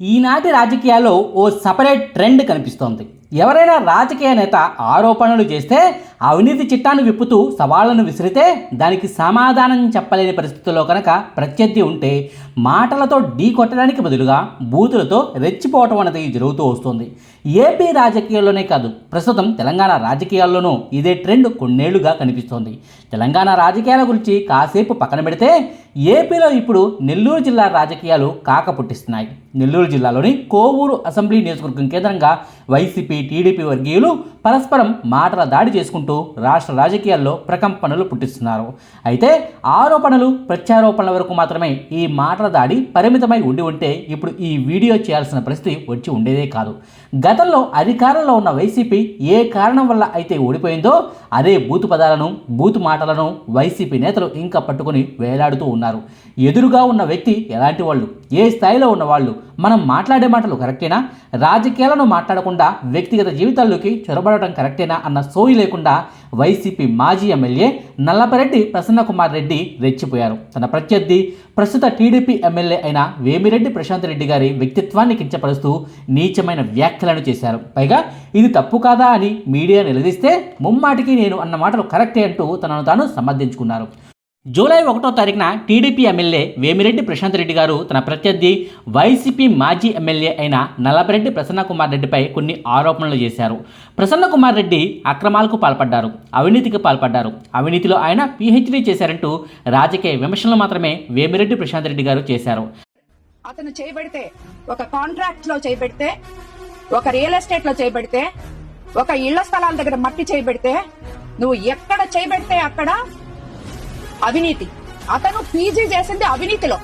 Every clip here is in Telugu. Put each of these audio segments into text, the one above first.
ఈనాటి రాజకీయాల్లో ఓ సపరేట్ ట్రెండ్ కనిపిస్తోంది. ఎవరైనా రాజకీయ నేత ఆరోపణలు చేస్తే అవినీతి చిట్టాన్ని విప్పుతూ సవాళ్ళను విసిరితే దానికి సమాధానం చెప్పలేని పరిస్థితుల్లో కనుక ప్రత్యర్థి ఉంటే మాటలతో ఢీ కొట్టడానికి బదులుగా బూతులతో రెచ్చిపోవటం అనేది జరుగుతూ వస్తుంది. ఏపీ రాజకీయాల్లోనే కాదు ప్రస్తుతం తెలంగాణ రాజకీయాల్లోనూ ఇదే ట్రెండ్ కొన్నేళ్ళుగా కనిపిస్తోంది. తెలంగాణ రాజకీయాల గురించి కాసేపు పక్కన పెడితే ఏపీలో ఇప్పుడు నెల్లూరు జిల్లా రాజకీయాలు కాక పుట్టిస్తున్నాయి. నెల్లూరు జిల్లాలోని కోవూరు అసెంబ్లీ నియోజకవర్గం కేంద్రంగా వైసీపీ టీడీపీ వర్గీయులు పరస్పరం మాటల దాడి చేసుకుంటూ రాష్ట్ర రాజకీయాల్లో ప్రకంపనలు పుట్టిస్తున్నారు. అయితే ఆరోపణలు ప్రత్యారోపణల వరకు మాత్రమే ఈ మాటల దాడి పరిమితమై ఉండి ఉంటే ఇప్పుడు ఈ వీడియో చేయాల్సిన పరిస్థితి వచ్చి ఉండేదే కాదు. గతంలో అధికారంలో ఉన్న వైసీపీ ఏ కారణం వల్ల అయితే ఓడిపోయిందో అదే బూతు పదాలను బూతు మాటలను వైసీపీ నేతలు ఇంకా పట్టుకొని వేలాడుతూ ఉన్నారు. ఎదురుగా ఉన్న వ్యక్తి ఎలాంటి వాళ్ళు? ఏ స్థాయిలో ఉన్నవాళ్ళు మనం మాట్లాడే మాటలు కరెక్టేనా? రాజకీయాలను మాట్లాడకుండా వ్యక్తిగత జీవితాల్లోకి చొరబడటం కరెక్టేనా అన్న సోయి లేకుండా వైసీపీ మాజీ ఎమ్మెల్యే నల్లపరెడ్డి ప్రసన్నకుమార్ రెడ్డి రెచ్చిపోయారు. తన ప్రత్యర్థి ప్రస్తుత టీడీపీ ఎమ్మెల్యే అయిన వేమిరెడ్డి ప్రశాంత్ రెడ్డి గారి వ్యక్తిత్వాన్ని కించపరుస్తూ నీచమైన వ్యాఖ్యలను చేశారు. పైగా ఇది తప్పు కాదా అని మీడియా నిలదీస్తే ముమ్మాటికి నేను అన్న మాటలు కరెక్టే అంటూ తనను తాను సమర్థించుకున్నారు. జూలై ఒకటో తారీఖున టీడీపీ ఎమ్మెల్యే వేమిరెడ్డి ప్రశాంత్ రెడ్డి గారు తన ప్రత్యర్థి వైసీపీ మాజీ ఎమ్మెల్యే అయిన నల్లపరెడ్డి ప్రసన్నకుమార్ రెడ్డిపై కొన్ని ఆరోపణలు చేశారు. ప్రసన్నకుమార్ రెడ్డి అక్రమాలకు పాల్పడ్డారు. అవినీతికి పాల్పడ్డారు. అవినీతిలో ఆయన పీహెచ్డీ చేశారంటూ రాజకీయ విమర్శలు మాత్రమే వేమిరెడ్డి ప్రశాంత్ రెడ్డి గారు చేశారు. అతను చేయబడితే ఒక కాంట్రాక్ట్లో చేయబడితే ఒక రియల్ ఎస్టేట్లో చేయబడితే ఒక ఇళ్ళ స్థలాల దగ్గర మట్టి చేయబడితే నువ్వు ఎక్కడ చేయబడితే అక్కడ అవినీతి. అతను పీజీ చేసింది అవినీతిలో.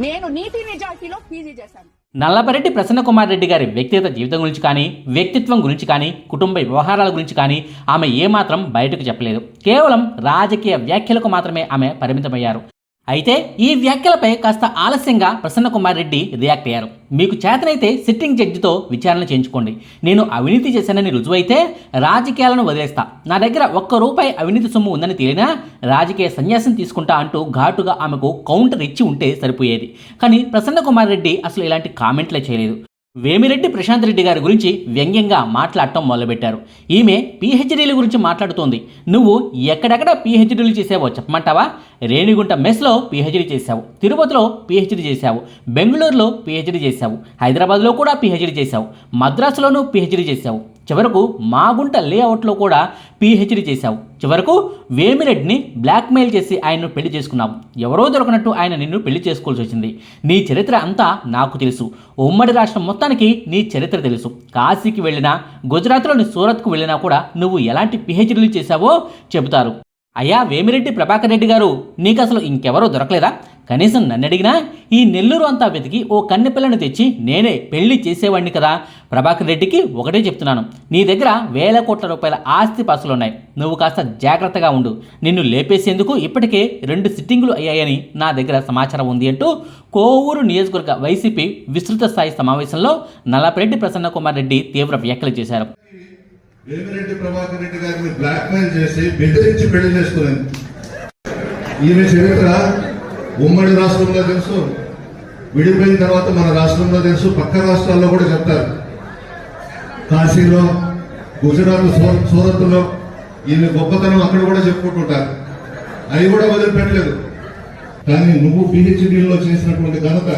నేను నీతి నిజాయితీలో పీజీ చేశాను. నల్లపరెడ్డి ప్రసన్నకుమార్ రెడ్డి గారి వ్యక్తిగత జీవితం గురించి కానీ వ్యక్తిత్వం గురించి కానీ కుటుంబ వ్యవహారాల గురించి కానీ ఆమె ఏమాత్రం బయటకు చెప్పలేదు. కేవలం రాజకీయ వ్యాఖ్యలకు మాత్రమే ఆమె పరిమితమయ్యారు. అయితే ఈ వ్యాఖ్యలపై కాస్త ఆలస్యంగా ప్రసన్నకుమార్ రెడ్డి రియాక్ట్ అయ్యారు. మీకు చేతనైతే సిట్టింగ్ జడ్జితో విచారణ చేయించుకోండి. నేను అవినీతి చేశానని రుజువైతే రాజకీయాలను వదిలేస్తా. నా దగ్గర ఒక్క రూపాయి అవినీతి సొమ్ము ఉందని తేలినా రాజకీయ సన్యాసం తీసుకుంటా అంటూ ఘాటుగా ఆమెకు కౌంటర్ ఇచ్చి ఉంటే సరిపోయేది. కానీ ప్రసన్నకుమార్ రెడ్డి అసలు ఇలాంటి కామెంట్లే చేయలేదు. వేమిరెడ్డి ప్రశాంత్ రెడ్డి గారి గురించి వ్యంగ్యంగా మాట్లాడటం మొదలుపెట్టారు. ఈమె పీహెచ్డీల గురించి మాట్లాడుతోంది. నువ్వు ఎక్కడెక్కడ పీహెచ్డీలు చేసావో చెప్పమంటావా? రేణిగుంట మెస్లో పీహెచ్డీ చేశావు. తిరుపతిలో పీహెచ్డీ చేశావు. బెంగళూరులో పీహెచ్డీ చేశావు. హైదరాబాద్లో కూడా పీహెచ్డీ చేశావు. మద్రాసులోనూ పీహెచ్డీ చేశావు. చివరకు మాగుంట లేఅవుట్లో కూడా పీహెచ్డీ చేశావు. చివరకు వేమిరెడ్డిని బ్లాక్మెయిల్ చేసి ఆయన్ను పెళ్ళి చేసుకున్నావు. ఎవరో దొరకనట్టు ఆయన నిన్ను పెళ్ళి చేసుకోవాల్సి వచ్చింది. నీ చరిత్ర అంతా నాకు తెలుసు. ఉమ్మడి రాష్ట్రం మొత్తానికి నీ చరిత్ర తెలుసు. కాశీకి వెళ్ళినా గుజరాత్లోని సూరత్కు వెళ్ళినా కూడా నువ్వు ఎలాంటి పిహెచ్డీలు చేశావో చెబుతారు. అయ్యా వేమిరెడ్డి ప్రభాకర్ రెడ్డి గారు నీకు అసలు ఇంకెవరో దొరకలేదా? కనీసం నన్ను అడిగినా ఈ నెల్లూరు అంతా వెతికి ఓ కన్నెపిల్లను తెచ్చి నేనే పెళ్ళి చేసేవాడిని కదా. ప్రభాకర్ రెడ్డికి ఒకటే చెప్తున్నాను. నీ దగ్గర వేల కోట్ల రూపాయల ఆస్తి పాసులు ఉన్నాయి నువ్వు కాస్త జాగ్రత్తగా ఉండు. నిన్ను లేపేసేందుకు ఇప్పటికే రెండు సిట్టింగులు అయ్యాయని నా దగ్గర సమాచారం ఉంది అంటూ కోవూరు నియోజకవర్గ వైసీపీ విస్తృత స్థాయి సమావేశంలో నల్లపరెడ్డి ప్రసన్నకుమార్ రెడ్డి తీవ్ర వ్యాఖ్యలు చేశారు. వేమిరెడ్డి ప్రభాకర్ రెడ్డి గారిని బ్లాక్మెయిల్ చేసి బెదిరించి పెళ్ళి చేసుకున్నాను. ఈమె చరిత్ర ఉమ్మడి రాష్ట్రంలో తెలుసు. విడిపోయిన తర్వాత మన రాష్ట్రంలో తెలుసు. పక్క రాష్ట్రాల్లో కూడా చెప్తారు. కాశీలో గుజరాత్ సూరత్లో ఈమె గొప్పతనం అక్కడ కూడా చెప్పుకుంటుంటారు. అవి కూడా వదిలిపెట్టలేదు. కానీ నువ్వు పిహెచ్డీలో చేసినటువంటి ఘనత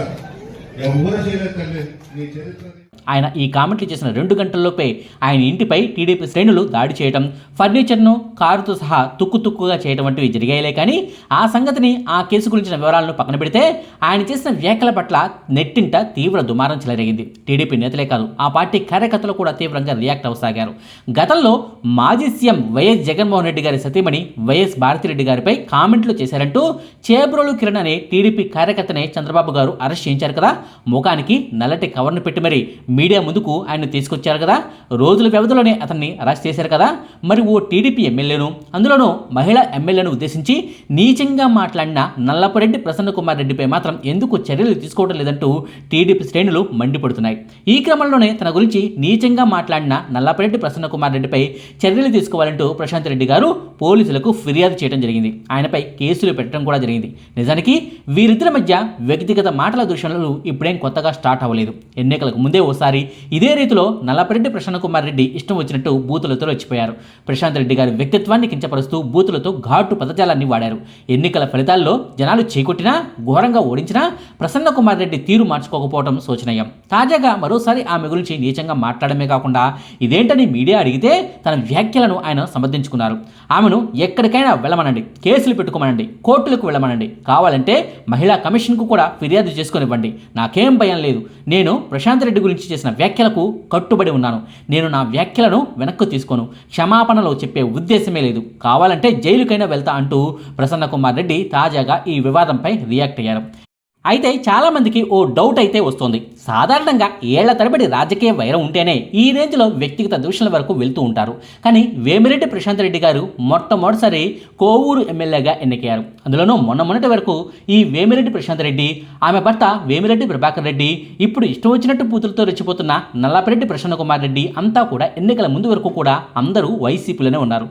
ఎవరు చేయలేదు తల్లి. నీ చరిత్ర ఆయన ఈ కామెంట్లు చేసిన రెండు గంటల్లోపే ఆయన ఇంటిపై టీడీపీ శ్రేణులు దాడి చేయడం ఫర్నిచర్ను కారుతో సహా తుక్కు తుక్కుగా చేయడం వంటివి జరిగాయిలే కానీ ఆ సంగతిని ఆ కేసు గురించిన వివరాలను పక్కన పెడితే ఆయన చేసిన వ్యాఖ్యల పట్ల నెట్టింట తీవ్ర దుమారం చెలరేగింది. టీడీపీ నేతలే కాదు ఆ పార్టీ కార్యకర్తలు కూడా తీవ్రంగా రియాక్ట్ అవసాగారు. గతంలో మాజీ సీఎం వైఎస్ జగన్మోహన్ రెడ్డి గారి సతీమణి వైఎస్ భారతిరెడ్డి గారిపై కామెంట్లు చేశారంటూ చేబ్రోలు కిరణ్ అనే టీడీపీ కార్యకర్తనే చంద్రబాబు గారు అరెస్ట్ చేయించారు కదా ముఖానికి నల్లటి కవర్ను పెట్టి మరి మీడియా ముందుకు ఆయన తీసుకొచ్చారు కదా. రోజుల వ్యవధిలోనే అతన్ని అరెస్ట్ చేశారు కదా. మరి ఓ టీడీపీ ఎమ్మెల్యేను అందులోనూ మహిళా ఎమ్మెల్యేను ఉద్దేశించి నీచంగా మాట్లాడిన నల్లపరెడ్డి ప్రసన్న కుమార్ రెడ్డిపై మాత్రం ఎందుకు చర్యలు తీసుకోవడం లేదంటూ టీడీపీ శ్రేణులు మండిపడుతున్నాయి. ఈ క్రమంలోనే తన గురించి నీచంగా మాట్లాడిన నల్లపరెడ్డి ప్రసన్న కుమార్ రెడ్డిపై చర్యలు తీసుకోవాలంటూ ప్రశాంత్ రెడ్డి గారు పోలీసులకు ఫిర్యాదు చేయడం జరిగింది. ఆయనపై కేసులు పెట్టడం కూడా జరిగింది. నిజానికి వీరిద్దరి మధ్య వ్యక్తిగత మాటల దృశ్యాలు ఇప్పుడేం కొత్తగా స్టార్ట్ అవ్వలేదు. ఎన్నికలకు ముందే ఓసారి ఇదే రీతిలో నల్లపరెడ్డి ప్రసన్న కుమార్ రెడ్డి ఇష్టం వచ్చినట్టు బూతులతో వచ్చిపోయారు ప్రశాంత్ రెడ్డి గారి వ్యక్తిత్వాన్ని కించపరుస్తూ బూతులతో ఘాటు పదజాలాన్ని వాడారు. ఎన్నికల ఫలితాల్లో జనాలు చేకొట్టినా ఘోరంగా ఓడించినా ప్రసన్న కుమార్ రెడ్డి తీరు మార్చుకోకపోవడం శోచనీయం. తాజాగా మరోసారి ఆమె గురించి నీచంగా మాట్లాడమే కాకుండా ఇదేంటని మీడియా అడిగితే తన వ్యాఖ్యలను ఆయన సమర్థించుకున్నారు. ఆమెను ఎక్కడికైనా వెళ్ళమనండి. కేసులు పెట్టుకోమనండి. కోర్టులకు వెళ్ళమనండి. కావాలంటే మహిళా కమిషన్కు కూడా ఫిర్యాదు చేసుకొనివ్వండి. నాకేం భయం లేదు. నేను ప్రశాంత్ రెడ్డి గురించి చేసిన వ్యాఖ్యలకు కట్టుబడి ఉన్నాను. నేను నా వ్యాఖ్యలను వెనక్కు తీసుకోను. క్షమాపణలో చెప్పే ఉద్దేశమే లేదు. కావాలంటే జైలుకైనా వెళ్తా అంటూ ప్రసన్న కుమార్ రెడ్డి తాజాగా ఈ వివాదంపై రియాక్ట్ అయ్యారు. అయితే చాలామందికి ఓ డౌట్ అయితే వస్తుంది. సాధారణంగా ఏళ్ళ తరబడి రాజకీయ వైరం ఉంటేనే ఈ రేంజ్లో వ్యక్తిగత దూషణల వరకు వెళ్తూ ఉంటారు. కానీ వేమిరెడ్డి ప్రశాంత్ రెడ్డి గారు మొట్టమొదటిసారి కోవూరు ఎమ్మెల్యేగా ఎన్నికయ్యారు. అందులోనూ మొన్న మొన్నటి వరకు ఈ వేమిరెడ్డి ప్రశాంత్ రెడ్డి ఆమె భర్త వేమిరెడ్డి ప్రభాకర్ రెడ్డి ఇప్పుడు ఇష్టం వచ్చినట్టు పూతులతో రెచ్చిపోతున్న నల్లపరెడ్డి ప్రసన్న కుమార్ రెడ్డి అంతా కూడా ఎన్నికల ముందు వరకు కూడా అందరూ వైసీపీలోనే ఉన్నారు.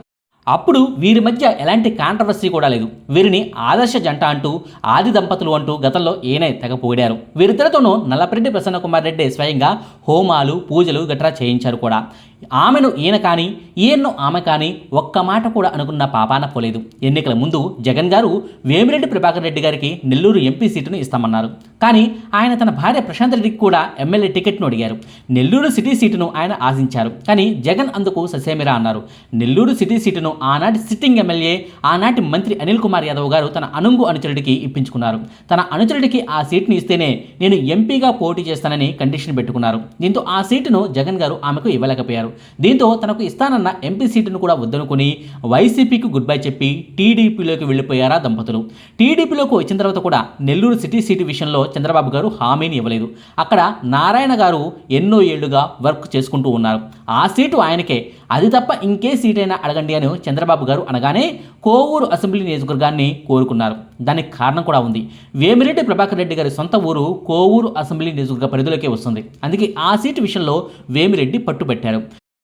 అప్పుడు వీరి మధ్య ఎలాంటి కాంట్రవర్సీ కూడా లేదు. వీరిని ఆదర్శ జంట అంటూ ఆది దంపతులు అంటూ గతంలో ఈయనే తెగ వీరిద్దరితోనూ నల్లపరెడ్డి ప్రసన్న కుమార్ రెడ్డి స్వయంగా హోమాలు పూజలు గట్రా చేయించారు కూడా. ఆమెను ఈయన కానీ ఈయన్ను ఆమె కానీ ఒక్క మాట కూడా అనుకున్న పాపాన పోలేదు. ఎన్నికల ముందు జగన్ గారు వేమిరెడ్డి ప్రభాకర్ రెడ్డి గారికి నెల్లూరు ఎంపీ సీటును ఇస్తామన్నారు. కానీ ఆయన తన భార్య ప్రశాంత్ రెడ్డికి కూడా ఎమ్మెల్యే టికెట్ను అడిగారు. నెల్లూరు సిటీ సీటును ఆయన ఆశించారు. కానీ జగన్ అందుకు ససేమిరా అన్నారు. నెల్లూరు సిటీ సీటును ఆనాటి సిట్టింగ్ ఎమ్మెల్యే ఆనాటి మంత్రి అనిల్ కుమార్ యాదవ్ గారు తన అనుంగు అనుచరుడికి ఇప్పించుకున్నారు. తన అనుచరుడికి ఆ సీట్ను ఇస్తేనే నేను ఎంపీగా పోటీ చేస్తానని కండిషన్ పెట్టుకున్నారు. దీంతో ఆ సీటును జగన్ గారు ఆమెకు ఇవ్వలేకపోయారు. దీంతో తనకు ఇస్తానన్న ఎంపీ సీటును కూడా వద్దనుకుని వైసీపీకి గుడ్ బై చెప్పి టీడీపీలోకి వెళ్ళిపోయారా దంపతులు. టీడీపీలోకి వచ్చిన తర్వాత కూడా నెల్లూరు సిటీ సీటు విషయంలో చంద్రబాబు గారు హామీని ఇవ్వలేదు. అక్కడ నారాయణ గారు ఎన్నో ఏళ్ళుగా వర్క్ చేసుకుంటూ ఉన్నారు. ఆ సీటు ఆయనకే. అది తప్ప ఇంకే సీటైనా అడగండి అని చంద్రబాబు గారు అనగానే కోవూరు అసెంబ్లీ నియోజకవర్గాన్ని కోరుకున్నారు. దానికి కారణం కూడా ఉంది. వేమిరెడ్డి ప్రభాకర్ రెడ్డి గారి సొంత ఊరు కోవూరు అసెంబ్లీ నియోజకవర్గ పరిధిలోకే వస్తుంది. అందుకే ఆ సీటు విషయంలో వేమిరెడ్డి పట్టుబట్టారు.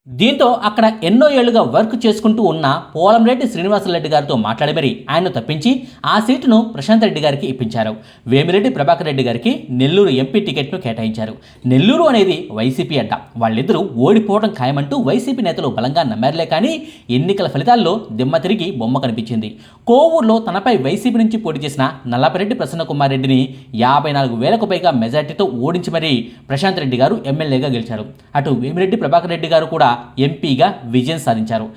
దీంతో అక్కడ ఎన్నో ఏళ్ళుగా వర్క్ చేసుకుంటూ ఉన్న పోలంరెడ్డి శ్రీనివాసరెడ్డి గారితో మాట్లాడి మరి ఆయన తప్పించి ఆ సీటును ప్రశాంత్ రెడ్డి గారికి ఇప్పించారు. వేమిరెడ్డి ప్రభాకర్ రెడ్డి గారికి నెల్లూరు ఎంపీ టికెట్ను కేటాయించారు. నెల్లూరు అనేది వైసీపీ అడ్డ. వాళ్ళిద్దరూ ఓడిపోవడం ఖాయమంటూ వైసీపీ నేతలు బలంగా నమ్మారులే కానీ ఎన్నికల ఫలితాల్లో దిమ్మ తిరిగి బొమ్మ కనిపించింది. కోవూరులో తనపై వైసీపీ నుంచి పోటీ చేసిన నల్లపరెడ్డి ప్రసన్నకుమార్ రెడ్డిని యాభై నాలుగు వేలకు పైగా మెజార్టీతో ఓడించి మరీ ప్రశాంత్ రెడ్డి గారు ఎమ్మెల్యేగా గెలిచారు. అటు వేమిరెడ్డి ప్రభాకర్ రెడ్డి గారు కూడా ఎంపీగా విజయం సాధించారు.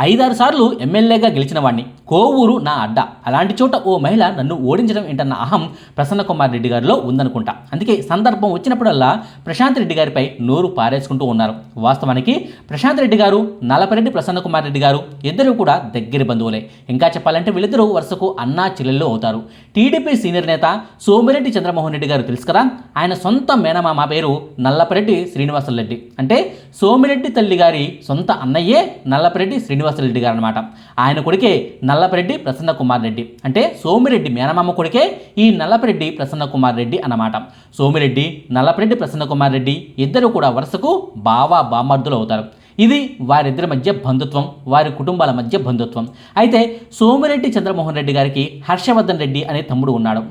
ఐదారు సార్లు ఎమ్మెల్యేగా గెలిచిన వాడిని కోవూరు నా అడ్డ. అలాంటి చోట ఓ మహిళ నన్ను ఓడించడం ఏంటన్న అహం ప్రసన్న కుమార్ రెడ్డి గారిలో ఉందనుకుంటా. అందుకే సందర్భం వచ్చినప్పుడల్లా ప్రశాంత్ రెడ్డి గారిపై నోరు పారేసుకుంటూ ఉన్నారు. వాస్తవానికి ప్రశాంత్ రెడ్డి గారు నలపరెడ్డి ప్రసన్న కుమార్ రెడ్డి గారు ఇద్దరు కూడా దగ్గర బంధువులే. ఇంకా చెప్పాలంటే వీళ్ళిద్దరూ వరుసకు అన్నా చెల్లెల్లో అవుతారు. టీడీపీ సీనియర్ నేత సోమిరెడ్డి చంద్రమోహన్ రెడ్డి గారు తెలుసు కదా? ఆయన సొంత మేనమామ పేరు నల్లపరెడ్డి శ్రీనివాసరెడ్డి. అంటే సోమిరెడ్డి తల్లి గారి సొంత అన్నయ్యే నల్లపరెడ్డి శ్రీనివాసరెడ్డి గారు అనమాట ఆయన కొడుకే నల్లపరెడ్డి ప్రసన్న కుమార్ రెడ్డి. అంటే సోమిరెడ్డి మేనమామ కొడుకే ఈ నల్లపరెడ్డి ప్రసన్న కుమార్ రెడ్డి అన్నమాట. సోమిరెడ్డి నల్లపరెడ్డి ప్రసన్న కుమార్ రెడ్డి ఇద్దరు కూడా వరుసకు బావా బామర్దులు అవుతారు. ఇది వారిద్దరి మధ్య బంధుత్వం వారి కుటుంబాల మధ్య బంధుత్వం. అయితే సోమిరెడ్డి చంద్రమోహన్ రెడ్డి గారికి హర్షవర్ధన్ రెడ్డి అనే తమ్ముడు ఉన్నాడు.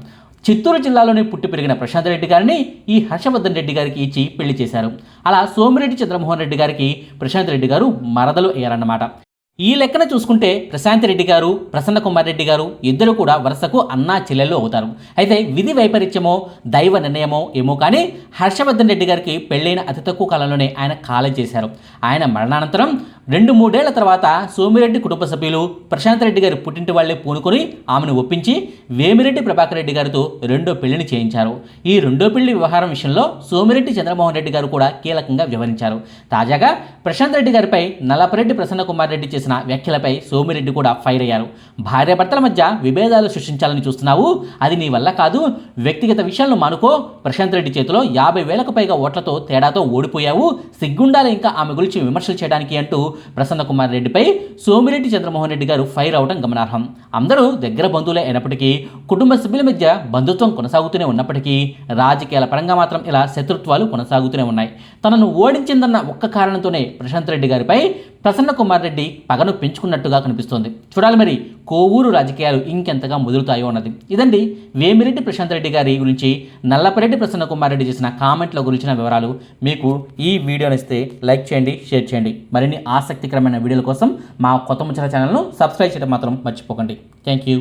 చిత్తూరు జిల్లాలోనే పుట్టి పెరిగిన ప్రశాంత్ రెడ్డి గారిని ఈ హర్షవర్ధన్ రెడ్డి గారికి ఇచ్చి పెళ్ళి చేశారు. అలా సోమిరెడ్డి చంద్రమోహన్ రెడ్డి గారికి ప్రశాంత్ రెడ్డి గారు మరదలు అయ్యారన్నమాట. ఈ లెక్కన చూసుకుంటే ప్రశాంత్ రెడ్డి గారు ప్రసన్న కుమార్ రెడ్డి గారు ఇద్దరు కూడా వరుసకు అన్నా చెల్లెలు అవుతారు. అయితే విధి వైపరీత్యమో దైవ నిర్ణయమో ఏమో కానీ హర్షవర్ధన్ రెడ్డి గారికి పెళ్ళైన అతి తక్కువ కాలంలోనే ఆయన కాలం చేశారు. ఆయన మరణానంతరం రెండు మూడేళ్ళ తర్వాత సోమిరెడ్డి కుటుంబ సభ్యులు ప్రశాంత్ రెడ్డి గారి పుట్టింటి వాళ్ళే పూనుకొని ఆమెను ఒప్పించి వేమిరెడ్డి ప్రభాకర్ రెడ్డి గారితో రెండో పెళ్ళిని చేయించారు. ఈ రెండో పెళ్ళి వ్యవహారం విషయంలో సోమిరెడ్డి చంద్రమోహన్ రెడ్డి గారు కూడా కీలకంగా వివరించారు తాజాగా ప్రశాంత్ రెడ్డి గారిపై నలపరెడ్డి ప్రసన్న కుమార్ రెడ్డి చేసిన వ్యాఖ్యలపై సోమిరెడ్డి కూడా ఫైర్ అయ్యారు. భార్యాభర్తల మధ్య విభేదాలు సృష్టించాలని చూస్తున్నావు అది నీ వల్ల కాదు. వ్యక్తిగత విషయాలను మానుకో. ప్రశాంత్ రెడ్డి చేతిలో యాభై వేలకు పైగా ఓట్లతో తేడాతో ఓడిపోయావు. సిగ్గుండాలి ఇంకా ఆమె గురించి విమర్శలు చేయడానికి అంటూ ప్రసన్న కుమార్ రెడ్డిపై సోమిరెడ్డి చంద్రమోహన్ రెడ్డి గారు ఫైర్ అవడం గమనార్హం. అందరూ దగ్గర బంధువులే అయినప్పటికీ కుటుంబ సభ్యుల మధ్య బంధుత్వం కొనసాగుతూనే ఉన్నప్పటికీ రాజకీయాల పరంగా మాత్రం ఇలా శత్రుత్వాలు కొనసాగుతూనే ఉన్నాయి. తనను ఓడించిందన్న ఒక్క కారణంతోనే ప్రశాంత్ రెడ్డి గారిపై ప్రసన్న కుమార్ రెడ్డి పగను పెంచుకున్నట్టుగా కనిపిస్తోంది. చూడాలి మరి కోవూరు రాజకీయాలు ఇంకెంతగా ముదురుతాయో అన్నది. ఇదండి వేమిరెడ్డి ప్రశాంత్ రెడ్డి గారి గురించి నల్లపరెడ్డి ప్రసన్న కుమార్ రెడ్డి చేసిన కామెంట్ల గురించిన వివరాలు మీకు ఈ వీడియోని ఇస్తే లైక్ చేయండి షేర్ చేయండి. మరిన్ని ఆసక్తికరమైన వీడియోల కోసం మా కొత్త ముచ్చల ఛానల్ను సబ్స్క్రైబ్ చేయడం మాత్రం మర్చిపోకండి. Thank you.